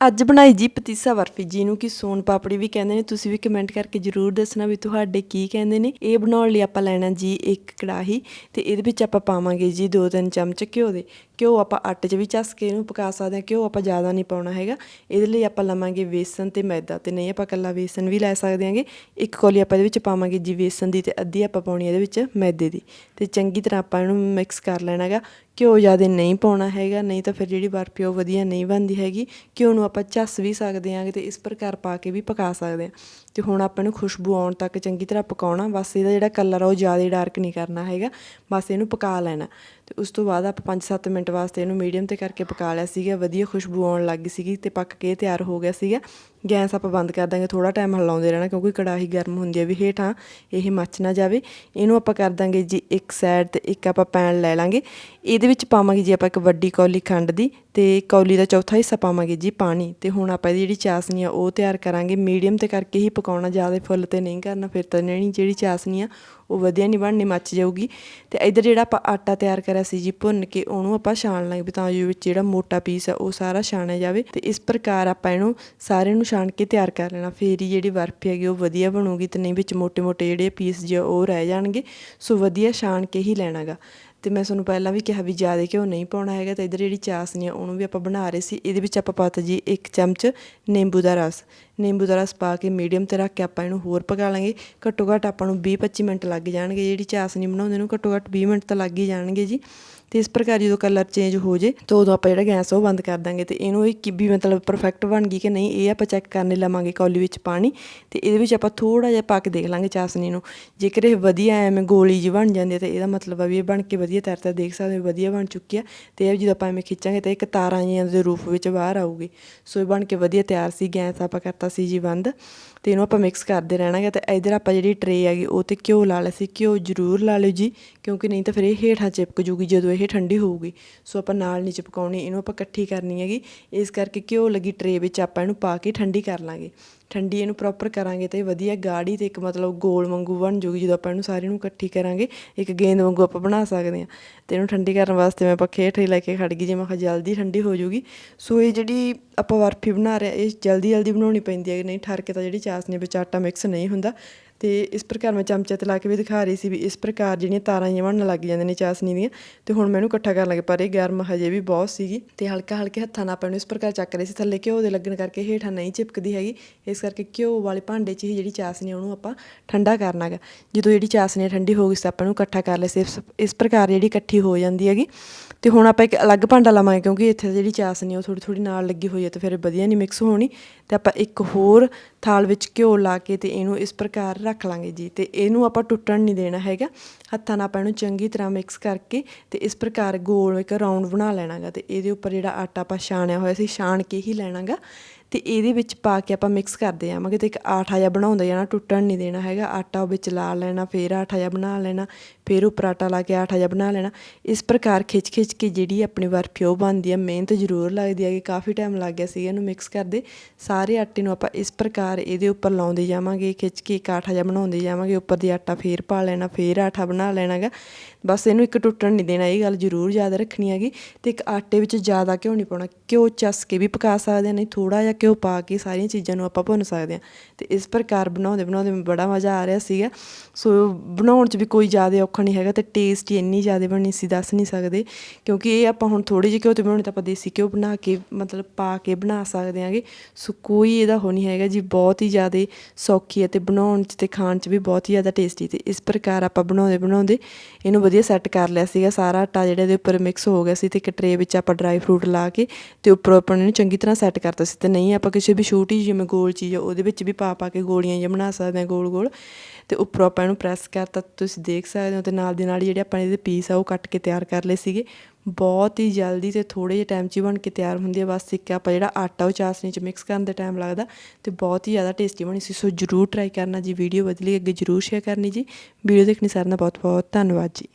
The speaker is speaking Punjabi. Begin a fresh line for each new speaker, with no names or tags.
ਅੱਜ ਬਣਾਈ ਜੀ ਪਤੀਸਾ ਬਰਫੀ, ਜਿਹਨੂੰ ਕਿ ਸੋਨ ਪਾਪੜੀ ਵੀ ਕਹਿੰਦੇ ਨੇ। ਤੁਸੀਂ ਵੀ ਕਮੈਂਟ ਕਰਕੇ ਜਰੂਰ ਦੱਸਣਾ ਵੀ ਤੁਹਾਡੇ ਕੀ ਕਹਿੰਦੇ ਨੇ। ਇਹ ਬਣਾਉਣ ਲਈ ਆਪਾਂ ਲੈਣਾ ਜੀ ਇੱਕ ਕੜਾਹੀ ਤੇ ਇਹਦੇ ਵਿੱਚ ਆਪਾਂ ਪਾਵਾਂਗੇ ਜੀ 2-3 ਚਮਚ ਘਿਓ ਦੇ। ਘਿਓ ਆਪਾਂ ਆਟੇ 'ਚ ਵੀ ਚੱਸ ਕੇ ਇਹਨੂੰ ਪਕਾ ਸਕਦੇ ਹਾਂ। ਘਿਓ ਆਪਾਂ ਜ਼ਿਆਦਾ ਨਹੀਂ ਪਾਉਣਾ ਹੈਗਾ। ਇਹਦੇ ਲਈ ਆਪਾਂ ਲਵਾਂਗੇ ਵੇਸਣ ਤੇ ਮੈਦਾ ਤੇ ਨਹੀਂ ਆਪਾਂ ਕੱਲਾ ਵੇਸਣ ਵੀ ਲੈ ਸਕਦੇ ਹਾਂਗੇ। ਇੱਕ ਕੌਲੀ ਆਪਾਂ ਇਹਦੇ ਵਿੱਚ ਪਾਵਾਂਗੇ ਜੀ ਵੇਸਣ ਦੀ ਤੇ ਅੱਧੀ ਆਪਾਂ ਪਾਉਣੀ ਇਹਦੇ ਵਿੱਚ ਮੈਦੇ ਦੀ। ਤੇ ਚੰਗੀ ਤਰ੍ਹਾਂ ਆਪਾਂ ਇਹਨੂੰ ਮਿਕਸ ਕਰ ਲੈਣਾ ਹੈਗਾ। ਘਿਓ ਜ਼ਿਆਦਾ ਨਹੀਂ ਪਾਉਣਾ ਹੈਗਾ। ਨਹੀਂ ਤਾਂ ਫਿਰ ਜਿਹੜੀ ਬਰਫੀ ਉਹ ਵਧੀਆ ਨਹੀਂ ਬਣਦੀ ਹੈਗੀ। ਘਿਓ ਨੂੰ ਆਪਾਂ ਝੱਸ ਵੀ ਸਕਦੇ ਹਾਂ ਤੇ ਇਸ ਪ੍ਰਕਾਰ ਪਾ ਕੇ ਵੀ ਪਕਾ ਸਕਦੇ ਹਾਂ। ਤੇ ਹੁਣ ਆਪਾਂ ਇਹਨੂੰ ਖੁਸ਼ਬੂ ਆਉਣ ਤੱਕ ਚੰਗੀ ਤਰ੍ਹਾਂ ਪਕਾਉਣਾ, ਬਸ ਇਹਦਾ ਜਿਹੜਾ ਕਲਰ ਆ ਉਹ ਜ਼ਿਆਦਾ ਡਾਰਕ ਨਹੀਂ ਕਰਨਾ ਹੈਗਾ, ਬਸ ਇਹਨੂੰ ਪਕਾ ਲੈਣਾ। ਤੇ ਉਸ ਤੋਂ ਬਾਅਦ ਆਪਾਂ 5-7 ਮਿੰਟ ਵਾਸਤੇ ਇਹਨੂੰ ਮੀਡੀਅਮ ਤੇ ਕਰਕੇ ਪਕਾ ਲਿਆ ਸੀਗਾ, ਵਧੀਆ ਖੁਸ਼ਬੂ ਆਉਣ ਲੱਗ ਗਈ ਸੀਗੀ ਤੇ ਪੱਕ ਕੇ ਤਿਆਰ ਹੋ ਗਿਆ ਸੀਗਾ। ਗੈਸ ਆਪਾਂ ਬੰਦ ਕਰ ਦਾਂਗੇ ਥੋੜਾ ਟਾਈਮ ਹਿਲਾਉਂਦੇ ਰਹਿਣਾ ਕਿਉਂਕਿ ਕੜਾਹੀ ਗਰਮ ਹੁੰਦੀ ਹੈ ਵੀ ਹੇਠਾਂ ਇਹ ਮੱਚ ਨਾ ਜਾਵੇ। ਇਹਨੂੰ ਆਪਾਂ ਕਰ ਦਾਂਗੇ ਜੀ ਇੱਕ ਸਾਈਡ ਤੇ ਇੱਕ ਆਪਾਂ ਪੈਨ ਲੈ ਲਾਂਗੇ। ਇਹਦੇ ਵਿੱਚ ਪਾਵਾਂਗੇ ਜੀ ਆਪਾਂ ਇੱਕ ਵੱਡੀ ਕੌਲੀ ਖੰਡ ਦੀ ਤੇ ਕੌਲੀ ਦਾ ਚੌਥਾ ਹਿੱਸਾ ਪਾਵਾਂਗੇ ਜੀ ਪਾਣੀ। ਤੇ ਹੁਣ ਆਪਾਂ ਇਹਦੀ ਜਿਹੜੀ ਚਾਸਨੀ ਆ ਉਹ ਤਿਆਰ ਕਰਾਂਗੇ ਮੀਡੀਅਮ ਤੇ ਕਰਕੇ ਹੀ ਪਕਾਉਣਾ ਜ਼ਿਆਦਾ ਫੁੱਲ ਤੇ ਨਹੀਂ ਕਰਨਾ, ਫਿਰ ਤਾਂ ਜਿਹੜੀ ਜਿਹੜੀ ਚਾਸਨੀ ਆ, ਉਹ ਵਧੀਆ ਨਹੀਂ ਬਣਨੀ, ਮੱਚ ਜਾਊਗੀ। ਤੇ ਇਧਰ ਜਿਹੜਾ ਆਪਾਂ ਆਟਾ ਤਿਆਰ ਕਰਿਆ ਸੀ ਜੀ ਭੁੰਨ ਕੇ, ਉਹਨੂੰ ਆਪਾਂ ਛਾਣ ਲਾਂਗੇ ਵੀ ਤਾਂ ਜੋ ਵਿੱਚ ਜਿਹੜਾ ਮੋਟਾ ਪੀਸ ਆ, ਉਹ ਸਾਰਾ ਛਾਣਿਆ ਜਾਵੇ। ਤੇ ਇਸ ਪ੍ਰਕਾਰ ਆਪਾਂ ਇਹਨੂੰ ਸਾਰੇ ਨੂੰ ਛਾਣ ਕੇ ਤਿਆਰ ਕਰ ਲੈਣਾ। ਫੇਰ ਹੀ ਜਿਹੜੀ ਬਰਫੀ ਹੈਗੀ, ਉਹ ਵਧੀਆ ਬਣੂਗੀ ਤੇ ਨਹੀਂ ਵਿੱਚ ਮੋਟੇ-ਮੋਟੇ ਜਿਹੜੇ ਪੀਸ ਜਿਹਾ ਉਹ ਰਹਿ ਜਾਣਗੇ। ਸੋ ਵਧੀਆ ਛਾਣ ਕੇ ਹੀ ਲੈਣਾਗਾ। ਤੇ ਮੈਂ ਤੁਹਾਨੂੰ ਪਹਿਲਾਂ ਵੀ ਕਿਹਾ ਵੀ ਜ਼ਿਆਦਾ ਘਿਓ ਨਹੀਂ ਪਾਉਣਾ ਹੈਗਾ, ਤੇ ਇਧਰ ਜਿਹੜੀ ਚਾਸਨੀ ਆ, ਉਹਨੂੰ ਵੀ ਆਪਾਂ ਬਣਾ ਰਹੇ ਸੀ। ਇਹਦੇ ਵਿੱਚ ਆਪਾਂ ਪਾਤਾ ਜੀ ਇੱਕ ਚਮਚ ਨਿੰਬੂ ਦਾ ਰਸ। ਨਿੰਬੂ ਦਾ ਰਸ ਪਾ ਕੇ ਮੀਡੀਅਮ ਤੇ ਰੱਖ ਕੇ ਆਪਾਂ ਇਹਨੂੰ ਹੋਰ ਪਕਾ ਲਾਂਗੇ। ਘੱਟੋ ਘੱਟ ਆਪਾਂ ਨੂੰ 20-25 ਮਿੰਟ ਲੱਗ ਜਾਣਗੇ। ਜਿਹੜੀ ਚਾਸਨੀ ਬਣਾਉਂਦੇ ਨੂੰ ਘੱਟੋ ਘੱਟ 20 ਮਿੰਟ ਤਾਂ ਲੱਗ ਹੀ ਜਾਣਗੇ ਜੀ। ਤੇ ਇਸ ਪ੍ਰਕਾਰ ਜਦੋਂ ਕਲਰ ਚੇਂਜ ਹੋ ਜੇ, ਤਾਂ ਉਦੋਂ ਆਪਾਂ ਜਿਹੜਾ ਗੈਸ ਉਹ ਬੰਦ ਕਰ ਦਾਂਗੇ ਤੇ ਇਹਨੂੰ ਇਹ ਕਿ ਵੀ ਮਤਲਬ ਪਰਫੈਕਟ ਬਣ ਗਈ ਕਿ ਨਹੀਂ, ਇਹ ਆਪਾਂ ਚੈੱਕ ਕਰਨੇ ਲਵਾਂਗੇ ਕੌਲੀ ਵਿੱਚ ਪਾਣੀ ਤੇ ਇਹਦੇ ਵਿੱਚ ਆਪਾਂ ਥੋੜਾ ਜਿਹਾ ਪਾ ਕੇ ਦੇਖ ਲਾਂਗੇ ਚਾਸਨੀ ਨੂੰ। ਜੇਕਰ ਇਹ ਵਧੀਆ ਐਵੇਂ ਗੋਲੀ ਜੀ ਬਣ ਜਾਂਦੀ ਹੈ ਤਾਂ ਇਹਦਾ ਮਤਲਬ ਆ ਵੀ ਇਹ ਬਣ ਕੇ ਵਧੀਆ ਤਿਆਰ ਤਾਂ ਦੇਖ ਸਕਦੇ ਹੋ, ਵਧੀਆ ਬਣ ਚੁੱਕੀ ਆ। ਤੇ ਇਹ ਜਦੋਂ ਆਪਾਂ ਐਵੇਂ ਖਿੱਚਾਂਗੇ ਤਾਂ ਇੱਕ ਤਾਰਾਂ ਜਿਹੀਆਂ ਦੇ ਰੂਪ ਵਿੱਚ ਬਾਹਰ ਆਊਗੀ। ਸੋ ਇਹ ਬਣ ਕੇ ਵਧੀਆ ਤਿਆਰ ਸੀ, ਗੈਸ ਆਪਾਂ ਕਰਤਾ ਸੀ ਜੀ ਬੰਦ ਤੇ ਇਹਨੂੰ ਆਪਾਂ ਮਿਕਸ ਕਰਦੇ ਰਹਿਣਾਗੇ ਤੇ ਇਧਰ ਆਪਾਂ ਜਿਹੜੀ ਟਰੇ ਹੈਗੀ ਉਹ ਤੇ ਘਿਓ ਲਾ ਲਿਆ ਸੀ, ਘਿਓ ਜ਼ਰੂਰ ਲਾ ਲਿਓ ਜੀ, ਕਿਉਂਕਿ ਨਹੀਂ ਤਾਂ ਫਿਰ ਇਹ ਹੇਠਾਂ ਚਿਪਕ ਜੂਗੀ ਜਦੋਂ ਇਹ ਠੰਡੀ ਹੋਊਗੀ। ਸੋ ਆਪਾਂ ਨਾਲ ਨਹੀਂ ਚਿਪਕਾਉਣੀ, ਇਹਨੂੰ ਆਪਾਂ ਇਕੱਠੀ ਕਰਨੀ ਹੈਗੀ। ਇਸ ਕਰਕੇ ਘਿਓ ਲੱਗੀ ਟਰੇ ਵਿੱਚ ਆਪਾਂ ਇਹਨੂੰ ਪਾ ਕੇ ਠੰਡੀ ਕਰ ਲਾਂਗੇ। ਠੰਡੀ ਇਹਨੂੰ ਪ੍ਰੋਪਰ ਕਰਾਂਗੇ ਤੇ ਵਧੀਆ ਗਾੜੀ ਤੇ ਇੱਕ ਮਤਲਬ ਗੋਲ ਵਾਂਗੂ ਬਣ ਜੂਗੀ, ਜਦੋਂ ਆਪਾਂ ਇਹਨੂੰ ਸਾਰੇ ਨੂੰ ਇਕੱਠੀ ਕਰਾਂਗੇ, ਇੱਕ ਗੇਂਦ ਵਾਂਗੂ ਆਪਾਂ ਬਣਾ ਸਕਦੇ ਹਾਂ। ਤੇ ਇਹਨੂੰ ਠੰਡੀ ਕਰਨ ਵਾਸਤੇ ਮੈਂ ਪੱਖੇ ਹੇਠ ਹੀ ਲੈ ਕੇ ਖੜ ਗਈ, ਜੇ ਮੈਂ ਕਿਹਾ ਜਲਦੀ ਠੰਡੀ ਹੋ ਜੂਗੀ। ਸੋ ਇਹ ਜਿਹੜੀ ਆਪਾਂ ਬਰਫੀ ਬਣਾ ਰਹੇ ਇਹ ਜਲਦੀ ਜਲਦੀ ਬਣਾਉਣੀ ਪੈਂਦੀ ਹੈ, ਨਹੀਂ ਠਰ ਕੇ ਤਾਂ ਜਿਹੜੀ ਚਾਸਨੀ ਵਿੱਚ ਆਟਾ ਮਿਕਸ ਨਹੀਂ ਹੁੰਦਾ। ਤੇ ਇਸ ਪ੍ਰਕਾਰ ਮੈਂ ਚਮਚੇ ਤੇ ਲਾ ਕੇ ਵੀ ਦਿਖਾ ਰਹੀ ਸੀ ਵੀ ਇਸ ਪ੍ਰਕਾਰ ਜਿਹੜੀਆਂ ਤਾਰਾਂ ਜਿਹੀਆਂ ਬਣਨ ਲੱਗ ਜਾਂਦੀਆਂ ਨੇ ਚਾਸਨੀ ਦੀਆਂ, ਤੇ ਹੁਣ ਮੈਨੂੰ ਇਕੱਠਾ ਕਰਨ ਲੱਗ, ਪਰ ਇਹ ਗਰਮ ਹਜੇ ਵੀ ਬਹੁਤ ਸੀਗੀ। ਤੇ ਹਲਕਾ ਹਲਕੇ ਹੱਥਾਂ ਨਾਲ ਆਪਾਂ ਇਹਨੂੰ ਇਸ ਪ੍ਰਕਾਰ ਚੱਕ ਰਹੇ ਸੀ, ਥੱਲੇ ਘਿਓ ਦੇ ਲੱਗਣ ਕਰਕੇ ਹੇਠਾਂ ਨਹੀਂ ਚਿਪਕਦੀ ਹੈਗੀ, ਇਸ ਕਰਕੇ ਘਿਓ ਵਾਲੇ ਭਾਂਡੇ 'ਚ ਹੀ ਜਿਹੜੀ ਚਾਸਨੀ ਉਹਨੂੰ ਆਪਾਂ ਠੰਡਾ ਕਰਨਾਗਾ ਜਦੋਂ ਜਿਹੜੀ ਚਾਸਨੀ ਠੰਡੀ ਹੋ ਗਈ ਸੀ, ਆਪਾਂ ਇਹਨੂੰ ਇਕੱਠਾ ਕਰ ਲਿਆ ਸੀ, ਇਸ- ਪ੍ਰਕਾਰ ਜਿਹੜੀ ਇਕੱਠੀ ਹੋ ਜਾਂਦੀ ਹੈਗੀ। ਤੇ ਹੁਣ ਆਪਾਂ ਇੱਕ ਅਲੱਗ ਭਾਂਡਾ ਲਾਵਾਂਗੇ, ਕਿਉਂਕਿ ਇੱਥੇ ਜਿਹੜੀ ਚਾਸਨੀ ਉਹ ਥੋੜੀ ਥੋੜੀ ਨਾਲ ਲੱਗੀ ਹੋਈ ਹੈ ਤੇ ਫਿਰ ਵਧੀਆ ਨਹੀਂ ਮਿਕਸ ਹੋਣੀ। ਤੇ ਆਪਾਂ ਇੱਕ ਹੋਰ ਥਾਲ ਵਿੱਚ ਘਿਓ ਲਾ ਕੇ ਤੇ ਇਹਨੂੰ ਇਸ ਪ੍ਰਕਾਰ ਰੱਖ ਲਾਂਗੇ ਜੀ ਤੇ ਇਹਨੂੰ ਆਪਾਂ ਟੁੱਟਣ ਨਹੀਂ ਦੇਣਾ ਹੈਗਾ। ਹੱਥਾਂ ਨਾਲ ਆਪਾਂ ਇਹਨੂੰ ਚੰਗੀ ਤਰ੍ਹਾਂ ਮਿਕਸ ਕਰਕੇ ਤੇ ਇਸ ਪ੍ਰਕਾਰ ਗੋਲ ਇੱਕ ਰਾਉਂਡ ਬਣਾ ਲੈਣਾਗਾ ਤੇ ਇਹਦੇ ਉੱਪਰ ਜਿਹੜਾ ਆਟਾ ਆਪਾਂ ਛਾਣਿਆ ਹੋਇਆ ਸੀ, ਛਾਣ ਕੇ ਹੀ ਲੈਣਾਗਾ। ਤੇ ਇਹਦੇ ਵਿੱਚ ਪਾ ਕੇ ਆਪਾਂ ਮਿਕਸ ਕਰਦੇ ਜਾਵਾਂਗੇ ਤੇ ਇੱਕ ਆਟਾ ਜਿਹਾ ਬਣਾਉਂਦਾ ਜਾਣਾ, ਟੁੱਟਣ ਨਹੀਂ ਦੇਣਾ ਹੈਗਾ। ਆਟਾ ਵਿੱਚ ਲਾ ਲੈਣਾ, ਫੇਰ ਆਟਾ ਜਿਹਾ ਬਣਾ ਲੈਣਾ, ਫੇਰ ਉੱਪਰ ਆਟਾ ਲਾ ਕੇ ਆਟਾ ਜਿਹਾ ਬਣਾ ਲੈਣਾ। ਇਸ ਪ੍ਰਕਾਰ ਖਿੱਚ ਖਿੱਚ ਕੇ ਜਿਹੜੀ ਆਪਣੀ ਬਰਫੀ ਉਹ ਬਣਦੀ ਹੈ ਮਿਹਨਤ ਜ਼ਰੂਰ ਲੱਗਦੀ ਹੈ ਕਿ ਕਾਫੀ ਟਾਈਮ ਲੱਗ ਗਿਆ ਸੀ ਇਹਨੂੰ ਮਿਕਸ ਕਰਦੇ। ਸਾਰੇ ਆਟੇ ਨੂੰ ਆਪਾਂ ਇਸ ਪ੍ਰਕਾਰ ਇਹਦੇ ਉੱਪਰ ਲਾਉਂਦੇ ਜਾਵਾਂਗੇ ਖਿੱਚ ਕੇ ਇੱਕ ਆਟਾ ਜਿਹਾ ਬਣਾਉਂਦੇ ਜਾਵਾਂਗੇ। ਉੱਪਰ ਦੀ ਆਟਾ ਫੇਰ ਪਾ ਲੈਣਾ, ਫੇਰ ਆਟਾ ਬਣਾ ਲੈਣਾਗਾ ਬਸ ਇਹਨੂੰ ਇੱਕ ਟੁੱਟਣ ਨਹੀਂ ਦੇਣਾ, ਇਹ ਗੱਲ ਜ਼ਰੂਰ ਯਾਦ ਰੱਖਣੀ ਹੈਗੀ। ਤੇ ਇੱਕ ਆਟੇ ਵਿੱਚ ਜ਼ਿਆਦਾ ਘਿਓ ਨਹੀਂ ਪਾਉਣਾ, ਘਿਓ ਚੱਸ ਕੇ ਵੀ ਪਕਾ ਸਕਦੇ ਹਾਂ, ਨਹੀਂ ਥੋੜਾ ਜਿਹਾ ਘਿਓ ਪਾ ਕੇ ਸਾਰੀਆਂ ਚੀਜ਼ਾਂ ਨੂੰ ਆਪਾਂ ਭੁੰਨ ਸਕਦੇ ਹਾਂ। ਤੇ ਇਸ ਪ੍ਰਕਾਰ ਬਣਾਉਂਦੇ ਬਣਾਉਂਦੇ ਬੜਾ ਮਜ਼ਾ ਆ ਰਿਹਾ ਸੀਗਾ। ਸੋ ਬਣਾਉਣ 'ਚ ਵੀ ਕੋਈ ਜ਼ਿਆਦਾ ਔਖਾ ਨਹੀਂ ਹੈਗਾ ਤੇ ਟੇਸਟ ਹੀ ਇੰਨੀ ਜ਼ਿਆਦਾ ਬਣੀ ਸੀ, ਦੱਸ ਨਹੀਂ ਸਕਦੇ। ਕਿਉਂਕਿ ਇਹ ਆਪਾਂ ਹੁਣ ਥੋੜੀ ਜਿਹੀ ਘਿਓ ਤੇ ਬਣਾਉਣੀ ਤਾਂ ਆਪਾਂ ਦੇਸੀ ਘਿਓ ਬਣਾ ਕੇ, ਮਤਲਬ ਪਾ ਕੇ ਬਣਾ ਸਕਦੇ ਹਾਂਗੇ। ਸੋ ਕੋਈ ਇਹਦਾ ਹੋ ਨਹੀਂ ਹੈਗਾ ਜੀ, ਬਹੁਤ ਹੀ ਜ਼ਿਆਦਾ ਸੌਖੀ ਹੈ ਤੇ ਬਣਾਉਣ 'ਚ ਤੇ ਖਾਣ 'ਚ ਵੀ ਬਹੁਤ ਹੀ ਜ਼ਿਆਦਾ ਟੇਸਟੀ ਤੇ ਇਸ ਪ੍ਰਕਾਰ ਆਪਾਂ ਬਣਾਉਂਦੇ ਬਣਾਉਂਦੇ ਇਹਨੂੰ ਵਧੀਆ ਸੈੱਟ ਕਰ ਲਿਆ ਸੀਗਾ। ਸਾਰਾ ਆਟਾ ਜਿਹੜਾ ਇਹਦੇ ਉੱਪਰ ਮਿਕਸ ਹੋ ਗਿਆ ਸੀ ਤੇ ਇੱਕ ਟਰੇ ਵਿੱਚ ਆਪਾਂ ਡਰਾਈ ਫਰੂਟ ਲਾ ਕੇ ਤੇ ਉੱਪਰੋਂ ਆਪਾਂ ਇਹਨੂੰ ਚੰਗੀ ਤਰ੍ਹਾਂ ਸੈੱਟ ਕਰਤਾ ਸੀ ਤੇ ਨਹੀਂ ਆਪਾਂ ਕਿਸੇ ਵੀ ਛੋਟੀ ਜਿਵੇਂ ਗੋਲ ਚੀਜ਼ ਆ, ਉਹਦੇ ਵਿੱਚ ਵੀ ਪਾ ਪਾ ਕੇ ਗੋਲੀਆਂ ਜਿਹਾ ਬਣਾ ਸਕਦੇ ਹਾਂ ਗੋਲ ਗੋਲ। ਤੇ ਉੱਪਰੋਂ ਆਪਾਂ ਇਹਨੂੰ ਪ੍ਰੈਸ ਕਰਤਾ, ਤੁਸੀਂ ਦੇਖ ਸਕਦੇ ਹੋ ਤੇ ਨਾਲ ਦੀ ਨਾਲ ਹੀ ਜਿਹੜੇ ਆਪਾਂ ਇਹਦੇ ਪੀਸ ਆ, ਉਹ ਕੱਟ ਕੇ ਤਿਆਰ ਕਰ ਲਏ ਸੀਗੇ। ਬਹੁਤ ਹੀ ਜਲਦੀ ਤੇ ਥੋੜੇ ਜਿਹੇ ਟਾਈਮ 'ਚ ਹੀ ਬਣ ਕੇ ਤਿਆਰ ਹੁੰਦੀ ਹੈ ਬਸ ਇੱਕ ਆਪਾਂ ਜਿਹੜਾ ਆਟਾ ਉਹ ਚਾਸਨੀ 'ਚ ਮਿਕਸ ਕਰਨ ਦੇ ਟਾਈਮ ਲੱਗਦਾ। ਤੇ ਬਹੁਤ ਹੀ ਜ਼ਿਆਦਾ ਟੇਸਟੀ ਬਣੀ ਸੀ, ਸੋ ਜਰੂਰ ਟਰਾਈ ਕਰਨਾ ਜੀ ਵੀਡੀਓ ਬਦਲੀ ਅੱਗੇ ਜਰੂਰ ਸ਼ੇਅਰ ਕਰਨੀ ਜੀ। ਵੀਡੀਓ ਦੇਖਣੀ ਸਾਰਿਆਂ ਦਾ ਬਹੁਤ ਬਹੁਤ ਧੰਨਵਾਦ ਜੀ।